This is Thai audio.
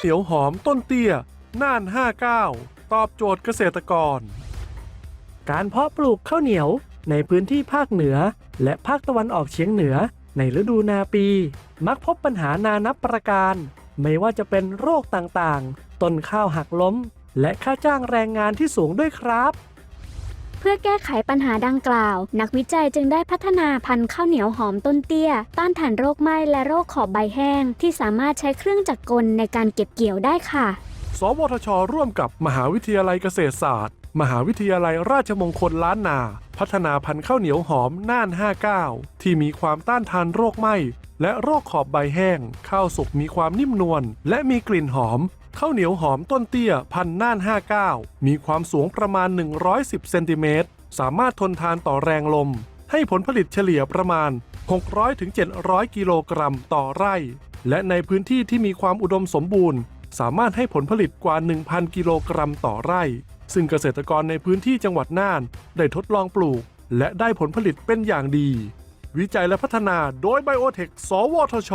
เสี่ยวหอมต้นเตี้ย น่าน 59 ตอบโจทย์เกษตรกร การเพาะปลูกข้าวเหนียวในพื้นที่ภาคเหนือ และภาคตะวันออกเฉียงเหนือ ในฤดูนาปี มักพบปัญหานานับประการ ไม่ว่าจะเป็นโรคต่างๆ ต้นข้าวหักล้ม และค่าจ้างแรงงานที่สูงด้วยครับ พื่อแก้ไขปัญหาดังกล่าว นักวิจัยจึงได้พัฒนาพันธุ์ข้าวเหนียวหอมต้นเตี้ย ต้านทานโรคไหม้และโรคขอบใบแห้ง ที่สามารถใช้เครื่องจักรกลในการเก็บเกี่ยวได้ค่ะ สวทช ร่วมกับมหาวิทยาลัยเกษตรศาสตร์ มหาวิทยาลัยราชมงคลล้านนา พัฒนาพันธุ์ข้าวเหนียวหอมน่าน 59 ที่มีความต้านทานโรคไหม้ และโรคขอบใบแห้ง ข้าวสุกมีความนิ่มนวลและมีกลิ่นหอม ข้าวเหนียวหอมต้นเตี้ยพันน่าน 59 มีความสูงประมาณ 110 เซนติเมตร สามารถทนทานต่อแรงลม ให้ผลผลิตเฉลี่ยประมาณ 600-700 กิโลกรัมต่อไร่ และในพื้นที่ที่มีความอุดมสมบูรณ์ สามารถให้ผลผลิตกว่า 1,000 กิโลกรัมต่อไร่ ซึ่งเกษตรกรในพื้นที่จังหวัดน่าน ได้ทดลองปลูก และได้ผลผลิตเป็นอย่างดี วิจัยและพัฒนาโดยไบโอเทค สวทช